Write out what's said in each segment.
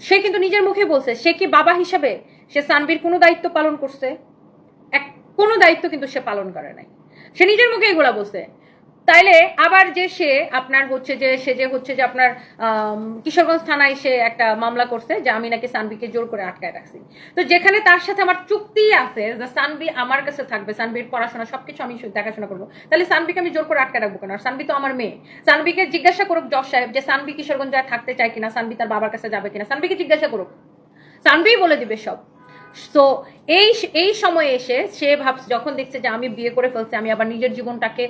সে কিন্তু নিজের মুখে বলছে, সে কি বাবা হিসাবে সে সানবির কোনো দায়িত্ব পালন করছে? এক, কোনো দায়িত্ব কিন্তু সে পালন করে নাই। সে নিজের মুখে এগুলা বলছে। তাইলে আবার যে সে আপনার হচ্ছে যে, সে যে হচ্ছে যে আপনার কিশোরগঞ্জ থানায় সে একটা মামলা করছে যে আমি নাকি সানবিকে জোর করে আটকায় রাখছি। তো যেখানে তার সাথে আমার চুক্তি আছে যে সানবি আমার কাছে থাকবে, সানবির পড়াশোনা সবকিছু আমি দেখাশোনা করব তাহলে সানবিকে আমি জোর করে আটকায় রাখব কেন? আর সানবি তো আমার মেয়ে। সানবিকে জিজ্ঞাসা করুক জজ সাহেব যে সানবি কিশোরগঞ্জ থাকতে চায় কিনা, সানবি তার বাবার কাছে যাবে কিনা, সানবিকে জিজ্ঞাসা করুক। সানবি বলে দিবে সব। সো এই এই সময়ে এসে সে ভাবছে, যখন দেখছে যে আমি বিয়ে করে ফেলছি, আমি আবার নিজের জীবনটাকে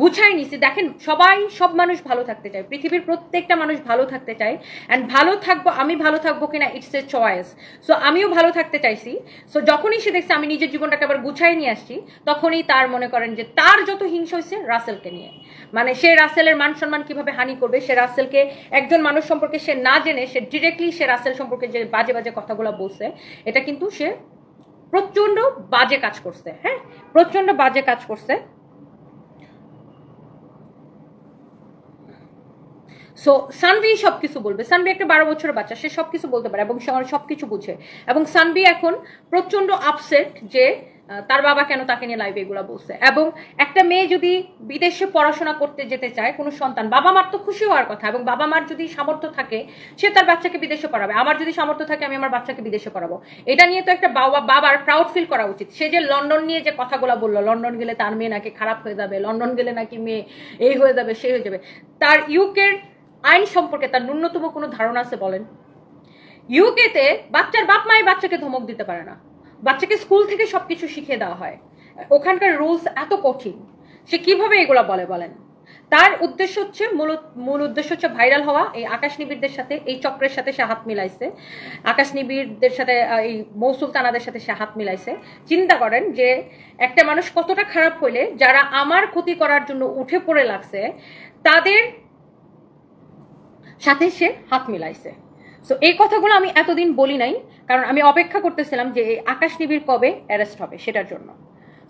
গুছাই নিছি। দেখেন, সবাই সব মানুষ ভালো থাকতে চায়। পৃথিবীর প্রত্যেকটা মানুষ ভালো থাকতে চায়। অ্যান্ড ভালো থাকব, আমি ভালো থাকব কিনা ইটস এ চয়েস সো আমিও ভালো থাকতে চাইছি। সো যখনই সে দেখছে আমি নিজের জীবনটাকে আবার গুছাই নিয়ে আসছি, তখনই তার মনে করেন যে তার যত হিংসা হয়েছে, রাসেলকে নিয়ে। মানে সে রাসেলের মান সম্মান কীভাবে হানি করবে, সে রাসেলকে, একজন মানুষ সম্পর্কে সে না জেনে, সে ডিরেক্টলি সে রাসেল সম্পর্কে যে বাজে বাজে কথাগুলো বলছে, এটা কিন্তু সে প্রচণ্ড বাজে কাজ করছে হ্যাঁ? প্রচণ্ড বাজে কাজ করছে। সো সানভি সব কিছু বলবে। সানভি একটা বারো বছরের বাচ্চা, সে সব কিছু বলতে পারে এবং সে সবকিছু বুঝে। এবং সানভি এখন প্রচণ্ড আপসেট যে তার বাবা কেন তাকে নিয়ে লাইভে এগুলো বলছে। এবং একটা মেয়ে যদি বিদেশে পড়াশোনা করতে যেতে চায়, কোনো সন্তান, বাবা মার তো খুশি হওয়ার কথা, এবং বাবা মার যদি সামর্থ্য থাকে, সে তার বাচ্চাকে বিদেশে পড়াবে। আমার যদি সামর্থ্য থাকে, আমি আমার বাচ্চাকে বিদেশে পড়াবো। এটা নিয়ে তো একটা বাবা, বাবার প্রাউড ফিল করা উচিত। সে যে লন্ডন নিয়ে যে কথাগুলো বলল লন্ডন গেলে তার মেয়ে নাকি খারাপ হয়ে যাবে লন্ডন গেলে নাকি মেয়ে এই হয়ে যাবে, সে হয়ে যাবে। তার ইউকের আইন সম্পর্কে তার ন্যূনতম কোনো ধারণা আছে বলেন? ইউকেতে বাচ্চার বাপ মাই বাচ্চাকে ধমক দিতে পারে না। বাচ্চাকে স্কুল থেকে সবকিছু শিখিয়ে দেওয়া হয়। ওখানকার রুলস এত কঠিন, সে কীভাবে এগুলো বলে বলেন? তার উদ্দেশ্য হচ্ছে মূল মূল উদ্দেশ্য হচ্ছে ভাইরাল হওয়া। এই আকাশ নিবিড়দের সাথে, এই চক্রের সাথে সে হাত মিলাইছে। আকাশ নিবিড়দের সাথে এই মৌসুল তানাদের সাথে সে হাত মিলাইছে। চিন্তা করেন যে একটা মানুষ কতটা খারাপ হইলে যারা আমার ক্ষতি করার জন্য উঠে পড়ে লাগছে, তাদের সাথে সে হাত মিলাইছে। সো এই কথাগুলো আমি এতদিন বলি নাই, কারণ আমি অপেক্ষা করতেছিলাম যে এই আকাশ নিবিড় কবে অ্যারেস্ট হবে সেটার জন্য।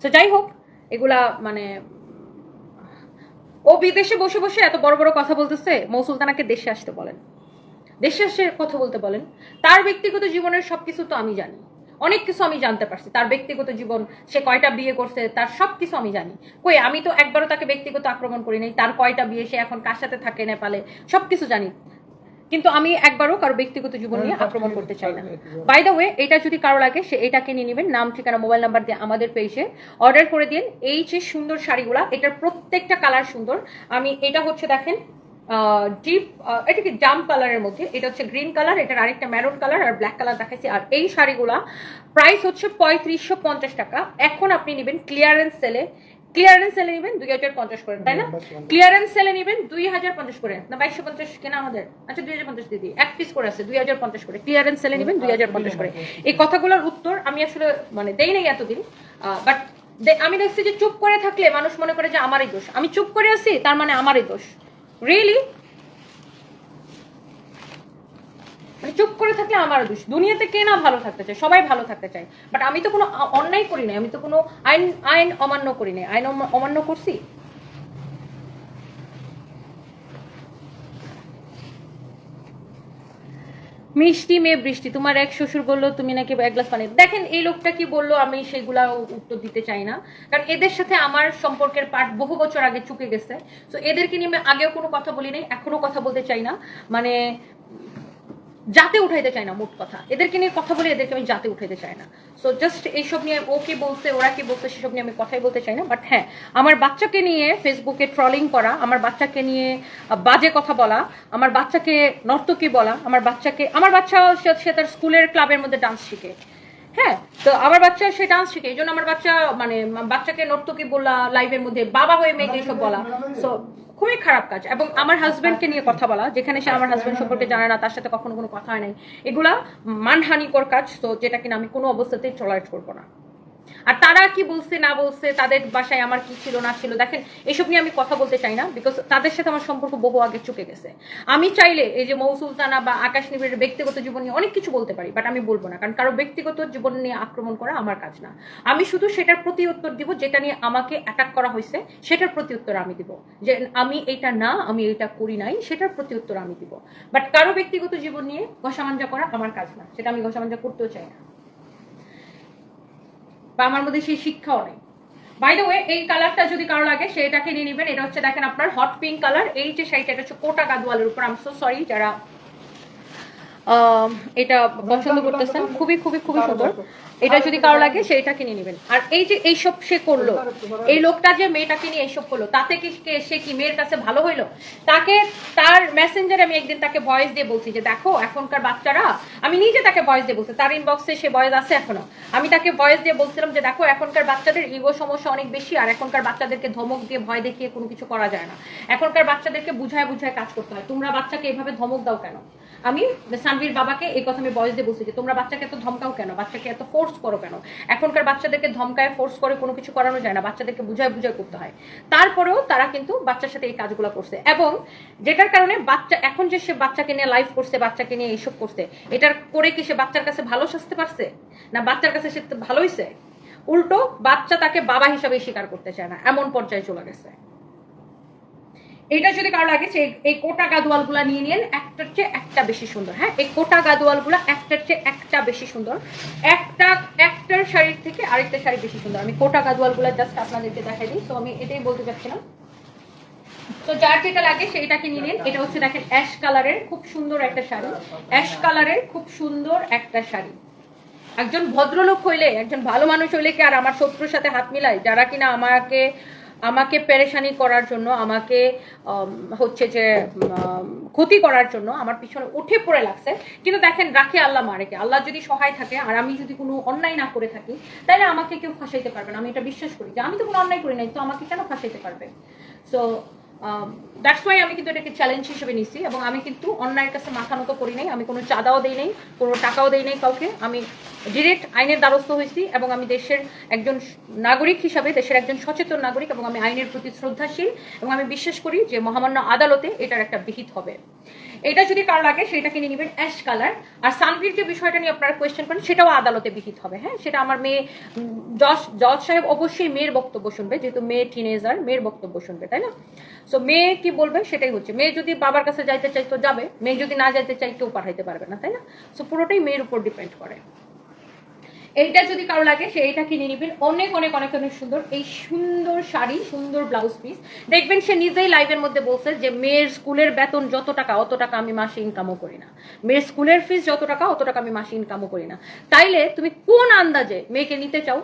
সো যাই হোক, এগুলা মানে ও বিদেশে বসে বসে এত বড় বড় কথা বলতেছে মৌসুলতানাকে দেশে আসতে বলেন। দেশে আসে কথা বলতে বলেন। তার ব্যক্তিগত জীবনের সবকিছু তো আমি জানি। অনেক কিছু আমি জানতে পারছি। তার ব্যক্তিগত জীবন, সে কয়টা বিয়ে করছে, তার সবকিছু আমি জানি। কই, আমি তো একবারও তাকে ব্যক্তিগত আক্রমণ করি নাই। তার কয়টা বিয়ে, সে এখন কার সাথে থাকে নেপালে, সবকিছু জানি। কিন্তু আমি একবারও কারও ব্যক্তিগত জীবন নিয়ে আক্রমণ করতে চাই না। বাই দ্য ওয়ে এটা যদি কারও লাগে, সে এটাকে নিয়ে নেবেন। নাম, ঠিকানা, মোবাইল নাম্বার দিয়ে আমাদের পেজে অর্ডার করে দিন। এই যে সুন্দর শাড়িগুলা, এটার প্রত্যেকটা কালার সুন্দর। আমি, এটা হচ্ছে দেখেন ডিপ এটা কি জাম কালারের মধ্যে এটা হচ্ছে গ্রিন কালার এটার আরেকটা ম্যারুন কালার আর ব্ল্যাক কালার দেখাচ্ছি আর এই শাড়িগুলা প্রাইস হচ্ছে পঁয়ত্রিশশো পঞ্চাশ টাকা। এখন আপনি নেবেন ক্লিয়ারেন্স সেলে ক্লিয়ারেন্স সেলে নেবেন দুই হাজার পঞ্চাশ করে তাই না? ক্লিয়ারেন্স সেলে নেবেন দুই হাজার পঞ্চাশ করে। না বাইশশো পঞ্চাশ কেনা আমাদের। আচ্ছা দুই হাজার পঞ্চাশ দিদি এক পিস করে আছে দুই হাজার পঞ্চাশ করে। ক্লিয়ারেন্স সেলে নেবেন দুই হাজার পঞ্চাশ করে। এই কথাগুলোর উত্তর আমি আসলে মানে দেই নাই এতদিন। বাট আমি দেখছি যে চুপ করে থাকলে মানুষ মনে করে যে আমারই দোষ। আমি চুপ করে আছি তার মানে আমারই দোষ। রিয়েলি মানে চুপ করে থাকলে আমার দোষ। দুনিয়াতে কে না ভালো থাকতে চায়? সবাই ভালো থাকতে চায়। বাট আমি তো কোনো অন্যায় করি নাই। আমি তো কোনো আইন আইন অমান্য করি নাই। আইন অমান্য করছি? মিষ্টি মেয়ে বৃষ্টি, তোমার এক শ্বশুর বলল, তুমি নাকি এক গ্লাস পানি। দেখেন, এই লোকটা কি বলল, আমি সেগুলা উত্তর দিতে চাই না। কারণ এদের সাথে আমার সম্পর্কের পাঠ বহু বছর আগে চুকে গেছে। তো এদেরকে নিয়ে আমি আগেও কোনো কথা বলি নাই, এখনও কথা বলতে চাই না। মানে যাতে উঠাইতে চাই না, মোট কথা। এদেরকে নিয়ে কথা বলে এদেরকে আমি যাতে উঠাইতে চাই না। সো জাস্ট এইসব নিয়ে ও কি বলছে, ওরা কি বলছে, সেসব নিয়ে আমি কথাই বলতে চাই না। বাট হ্যাঁ আমার বাচ্চাকে নিয়ে ফেসবুকে ট্রলিং করা, আমার বাচ্চাকে নিয়ে বাজে কথা বলা, আমার বাচ্চাকে নর্তকী বলা, আমার বাচ্চাকে, আমার বাচ্চা সে তার স্কুলের ক্লাবের মধ্যে ডান্স শিখে। হ্যাঁ তো আমার বাচ্চা সে ডান্স শিখে এই জন্য আমার বাচ্চা মানে বাচ্চাকে নর্তকী বলা লাইভের মধ্যে বাবা হয়ে মেয়েকে এইসব বলা। সো খুবই খারাপ কাজ। এবং আমার হাজব্যান্ডকে নিয়ে কথা বলা যেখানে সে আমার হাজব্যান্ড সম্পর্কে জানে না তার সাথে কখনো কোনো কথা হয় নাই। এগুলা মানহানিকর কাজ তো যেটা কিনা আমি কোনো অবস্থাতেই টলারেট করব না। আর তারা কি বলছে, না বলছে, তাদের বাসায় আমার কি ছিল, না ছিল? দেখেন, এসব নিয়ে আমি কথা বলতে চাই না বিকজ তাদের সাথে আমার সম্পর্ক বহু আগে চুকে গেছে। আমি চাইলে এই যে মৌসুলতানা বা আকাশ নিবিড়ের ব্যক্তিগত জীবন নিয়ে অনেক কিছু বলতে পারি বাট আমি বলব না, কারণ কারও ব্যক্তিগত জীবন নিয়ে আক্রমণ করা আমার কাজ না। আমি শুধু সেটার প্রতি উত্তর দিব, যেটা নিয়ে আমাকে অ্যাটাক করা হয়েছে, সেটার প্রতি উত্তর আমি দিব। যে আমি এটা না, আমি এটা করি নাই, সেটার প্রতি উত্তর আমি দিব। বাট কারও ব্যক্তিগত জীবন নিয়ে ঘষামাঞ্জা করা আমার কাজ না, সেটা আমি ঘষামাঞ্জা করতেও চাই না। বা আমার মধ্যে সেই শিক্ষাও নেই। বাই দ্য ওয়ে এই কালারটা যদি কারও লাগে সেটাকে নিয়ে নেবেন। এটা হচ্ছে দেখেন আপনার হট পিঙ্ক কালার এই যে শাড়িটা, এটা হচ্ছে কোটা গাদওয়ালের উপর। আমি সো সরি যারা এটা পছন্দ করতেছেন। খুবই খুবই খুবই সুন্দর। এটা যদি কারও লাগে কিনে নেবেন। আর এই যে এইসব সে করল, এই লোকটা যে মেয়েটাকে নিয়ে এইসব করল, তাতে কি সে কি মেয়ের কাছে ভালো হইল? তাকে, তার মেসেঞ্জারে আমি একদিন তাকে ভয়েস দিয়ে বলছি যে, দেখো, এখনকার বাচ্চারা, আমি নিজে তাকে ভয়েস দিয়ে বলছি, তার ইনবক্সে সে ভয়েস আছে এখনও। আমি তাকে ভয়েস দিয়ে বলছিলাম যে, দেখো, এখনকার বাচ্চাদের ইগো সমস্যা অনেক বেশি, আর এখনকার বাচ্চাদেরকে ধমক দিয়ে, ভয় দেখিয়ে কোনো কিছু করা যায় না। এখনকার বাচ্চাদেরকে বুঝায় বুঝায় কাজ করতে হয়। তোমরা বাচ্চাকে এভাবে ধমক দাও কেন? আমি সানভীর বাবাকে এই কথা আমি বয়স দিয়ে বলছি যে তোমরা বাচ্চাকে এত ধমকাও কেন? বাচ্চাকে এত ফোর্স করো কেন? এখনকার বাচ্চাদেরকে ধমকায় ফোর্স করে কোনো কিছু করানো যায় না। বাচ্চাদেরকে বুঝায় বুঝায় করতে হয়। তারপরেও তারা কিন্তু বাচ্চার সাথে এই কাজগুলো করছে এবং যেটার কারণে বাচ্চা এখন যে সে বাচ্চাকে নিয়ে লাইভ করছে, বাচ্চাকে নিয়ে এইসব করছে, এটার করে কি সে বাচ্চার কাছে ভালো সাজতে পারছে না বাচ্চার কাছে সে ভালো হয়েছে উল্টো বাচ্চা তাকে বাবা হিসাবে স্বীকার করতে চায় না। এমন পর্যায়ে চলে গেছে। এটা যদি কারও লাগে সে এই কোটা গাদোয়ালগুলা নিয়ে নিন একটার চেয়ে একটা বেশি সুন্দর। হ্যাঁ এই কোটা গাদোয়ালগুলা একটার চেয়ে একটা বেশি সুন্দর। একটা, একটার শাড়ির থেকে আরেকটা শাড়ি বেশি সুন্দর। আমি কোটা গাদোয়ালগুলা জাস্ট আপনাদেরকে দেখাই দিই। তো আমি এটাই বলতে চাচ্ছিলাম। তো যার যেটা লাগে, সেইটাকে নিয়ে নিন। এটা হচ্ছে দেখেন অ্যাশ কালারের খুব সুন্দর একটা শাড়ি। অ্যাশ কালারের খুব সুন্দর একটা শাড়ি। একজন ভদ্রলোক হইলে, একজন ভালো মানুষ হইলে কি আর আমার শত্রুর সাথে হাত মিলাই যারা কিনা আমাকে আমাকে পেরেশানি করার জন্য, আমাকে হচ্ছে যে ক্ষতি করার জন্য আমার পিছনে উঠে পড়ে লাগছে। কিন্তু দেখেন, রাখে আল্লাহ মারেকে। আল্লাহ যদি সহায় থাকে আর আমি যদি কোনো অন্যায় না করে থাকি, তাহলে আমাকে কেউ ফাঁসাইতে পারবে না। আমি এটা বিশ্বাস করি যে আমি তো কোনো অন্যায় করি নাই, তো আমাকে কেন ফাঁসাইতে পারবে? সো দ্যাটস ওয়াই আমি কিন্তু এটাকে চ্যালেঞ্জ হিসেবে নিছি এবং আমি কিন্তু অন্যায়ের কাছে মাথা মতো করি নাই, আমি কোনো চাঁদাও দেই নাই, কোনো টাকাও দেই নাই কাউকে। আমি ডিরেক্ট আইনের দ্বারস্থ হয়েছি এবং আমি দেশের একজন নাগরিক হিসাবে, দেশের একজন সচেতন নাগরিক এবং আমি আইনের প্রতি শ্রদ্ধাশীল এবং আমি বিশ্বাস করি যে মহামান্য আদালতে এটার একটা বিহিত হবে। এটা যদি কার লাগে, সেটা কিনে নেবেন অ্যাশ কালার। আর সানভির যে বিষয়টা নিয়ে আপনারা কোয়েশ্চেন করেন, সেটাও আদালতে বিহিত হবে হ্যাঁ? সেটা আমার মেয়ে জজ জজ সাহেব অবশ্যই মেয়ের বক্তব্য শুনবে, যেহেতু মেয়ে টিনেজার মেয়ের বক্তব্য শুনবে, তাই না? সো মেয়ে কি বলবে সেটাই হচ্ছে, মেয়ে যদি বাবার কাছে যাইতে চাই তো যাবে, মেয়ে যদি না যাইতে চাই কেউ পাঠাইতে পারবে না, তাই না? সো পুরোটাই মেয়ের উপর ডিপেন্ড করে। এইটা যদি কারও লাগে, সে এটা কিনে নিবেন। অনেক অনেক অনেক অনেক সুন্দর। এই সুন্দর শাড়ি, সুন্দর ব্লাউজ পিস দেখবেন সে নিজেই লাইভের মধ্যে বলছে যে, মেয়ের স্কুলের বেতন যত টাকা, অত টাকা আমি মাসে ইনকামও করি না। মেয়ের স্কুলের ফিস যত টাকা, অত টাকা আমি মাসে ইনকামও করি না। তাইলে তুমি কোন আন্দাজে মেয়েকে নিতে চাও?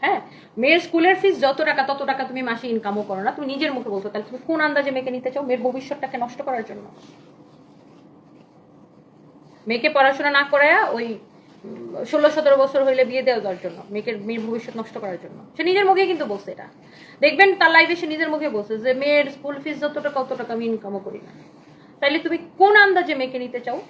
হ্যাঁ? মেয়ের স্কুলের ফিস যত টাকা, তত টাকা তুমি মাসে ইনকামও করো না। তুমি নিজের মুখে বলছো, তাহলে তুমি কোন আন্দাজে মেয়েকে নিতে চাও? মেয়ের ভবিষ্যৎটাকে নষ্ট করার জন্য? মেয়েকে পড়াশোনা না করায়া ওই ষোলো, সতেরো বছর হইলে বিয়ে দেওয়া দেওয়ার জন্য, মেয়েকে মেয়ের ভবিষ্যৎ নষ্ট করার জন্য। সে নিজের মুখে কিন্তু বলছে এটা। দেখবেন তার লাইফে সে নিজের মুখে বলছে যে, মেয়ের স্কুল ফিস যত টাকা অত টাকা আমি ইনকামও করি না। তাইলে তুমি কোন আন্দাজে মেয়েকে নিতে চাও?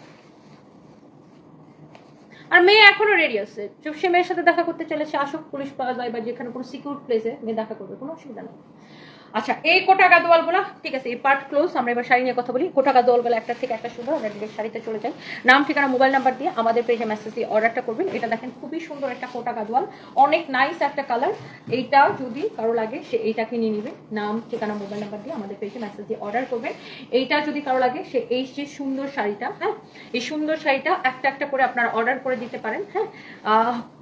আর মেয়ে এখনও রেডি আছে। চুপ, সে মেয়ের সাথে দেখা করতে চলেছে আসুক, পুলিশ পাওয়া যায় বা যেখানে কোনো সিকিউর প্লেসে মেয়ে দেখা করবে, কোনো অসুবিধা নেই। আচ্ছা এই কোটা গাদোয়ালগুলা, ঠিক আছে, এই পার্ট ক্লোজ আমরা এবার শাড়ি নিয়ে কথা বলি। কোটা গাদোয়ালগুলা একটা থেকে একটা সুন্দর, আমরা ডিরেক্ট শাড়িতে চলে যাই। নাম, ঠিকানা মোবাইল নাম্বার দিয়ে আমাদের পেজে মেসেজ দিয়ে অর্ডারটা করবেন। এটা দেখেন, খুবই সুন্দর একটা কোটা গাদোয়াল অনেক নাইস একটা কালার এইটা যদি কারও লাগে, সে এইটাকে নিয়ে নেবে। নাম, ঠিকানা মোবাইল নাম্বার দিয়ে আমাদের পেজে মেসেজ দিয়ে অর্ডার করবেন। এইটা যদি কারও লাগে, সে এই যে সুন্দর শাড়িটা হ্যাঁ এই সুন্দর শাড়িটা একটা একটা করে আপনারা অর্ডার করে দিতে পারেন হ্যাঁ।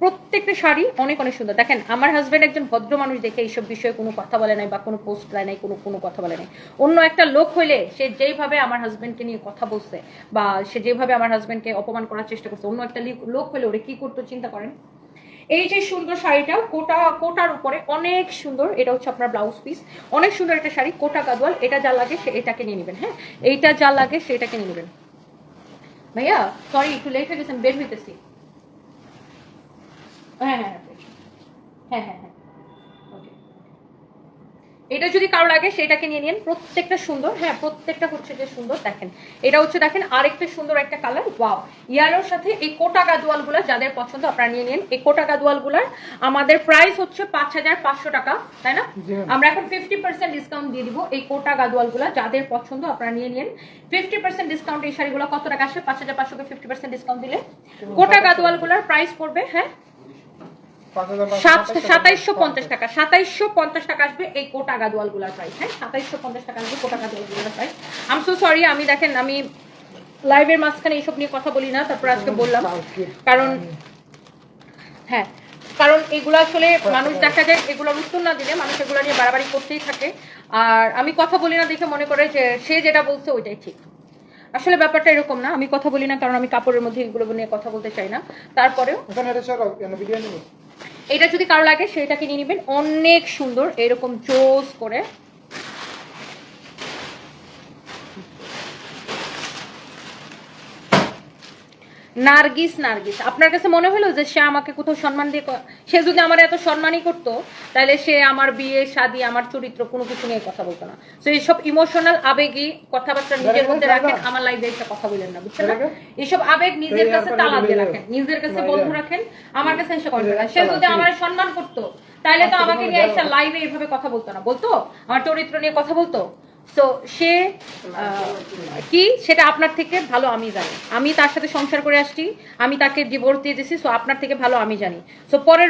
প্রত্যেকটা শাড়ি অনেক অনেক সুন্দর। দেখেন, আমার হাজব্যান্ড একজন ভদ্র মানুষ দেখে এইসব বিষয়ে কোনো কথা বলে নাই বা কোনো পোস্ট দেয় নাই, কোনো কোনো কথা বলে নাই। অন্য একটা লোক হইলে সে যেইভাবে আমার হাজবেন্ডকে নিয়ে কথা বলছে বা সে যেভাবে আমার হাজবেন্ডকে অপমান করার চেষ্টা করছে, অন্য একটা লোক হইলে ওরে কি করতো চিন্তা করেন? এই যে সুন্দর শাড়িটা, কোটা, কোটার উপরে অনেক সুন্দর, এটা হচ্ছে আপনার ব্লাউজ পিস অনেক সুন্দর একটা শাড়ি, কোটা গাদওয়াল, এটা যা লাগে সে এটাকে নিয়ে নেবেন হ্যাঁ? এইটা যা লাগে সেটাকে নিয়ে নেবেন। ভাইয়া সরি একটু লেট হয়ে গেছে, আমি বের হইতেছি। হ্যাঁ হ্যাঁ হ্যাঁ হ্যাঁ হ্যাঁ হ্যাঁ ওকে এটা যদি কারও লাগে সেটাকে নিয়ে নিন। প্রত্যেকটা সুন্দর হ্যাঁ প্রত্যেকটা হচ্ছে যে সুন্দর দেখেন। এটা হচ্ছে দেখেন আরেকটা সুন্দর একটা কালার ওয়াও ইয়ালোর সাথে এই কোটা গাদোয়ালগুলো যাদের পছন্দ আপনারা নিয়ে নিন। এই কোটা গাদোয়ালগুলার আমাদের প্রাইস হচ্ছে পাঁচ হাজার পাঁচশো টাকা তাই না? আমরা এখন ফিফটি পার্সেন্ট ডিসকাউন্ট দিয়ে দিব এই কোটা গাদোয়ালগুলো যাদের পছন্দ আপনারা নিয়ে নিন। ফিফটি পার্সেন্ট ডিসকাউন্ট এই শাড়িগুলো কত টাকা আসে? পাঁচ হাজার পাঁচশোকে ফিফটি পার্সেন্ট ডিসকাউন্ট দিলে। কোটা গাদোয়ালগুলোর প্রাইস পড়বে হ্যাঁ পাঁচ হাজার পাঁচশো সাত সাতাশ টাকা। সাতাইশশো পঞ্চাশ টাকা। সাতাইশশো পঞ্চাশ টাকা আসবে এই কোটা গাদোয়ালগুলার প্রাইস হ্যাঁ সাতাইশশো পঞ্চাশ টাকা আসবে কোটা গাদোয়ালগুলার প্রাইস আম সো সরি আমি দেখেন আমি লাইভের মাঝখানে এইসব নিয়ে কথা বলি না তারপর আজকে বললাম। কারণ হ্যাঁ কারণ এগুলো আসলে মানুষ দেখা যায় এগুলোর উত্তর না দিলে মানুষ এগুলো নিয়ে বাড়াবাড়ি করতেই থাকে। আর আমি কথা বলি না দেখে মনে করে যে সে যেটা বলছে ওইটাই ঠিক। আসলে ব্যাপারটা এরকম না আমি কথা বলি না কারণ আমি কাপড়ের মধ্যে এগুলো নিয়ে কথা বলতে চাই না। তারপরেও এটা কেন যদি কারও লাগে সেটাকে নিয়ে নেবেন। অনেক সুন্দর এরকম জোস করে। নার্গিস নার্গিস। আপনার কাছে মনে হলো যে সে আমাকে কোথাও সম্মান দিয়ে সে যদি আমার এত সম্মানই করতো তাহলে সে আমার বিয়ে শাদি আমার চরিত্র কোনো কিছু নিয়ে কথা বলতো না। তো এইসব ইমোশনাল আবেগী কথাবার্তা নিজের মধ্যে রাখেন আমার লাইফে এসে কথা বলেন না বুঝছেন না? এইসব আবেগ নিজের কাছে তালা দিয়ে রাখেন নিজের কাছে বন্ধ রাখেন আমার কাছে এসে কথা। সে যদি আমার সম্মান করতো তাহলে তো আমাকে নিয়ে এসে লাইভে এইভাবে কথা বলতো না। বলতো? আমার চরিত্র নিয়ে কথা বলতো? তো সে কি? সেটা আপনার থেকে ভালো আমি জানি। আমি তার সাথে সংসার করে আসছি, আমি তাকে ডিভোর্স দিয়ে দিয়েছি সো আপনার থেকে ভালো আমি জানি। সো পরের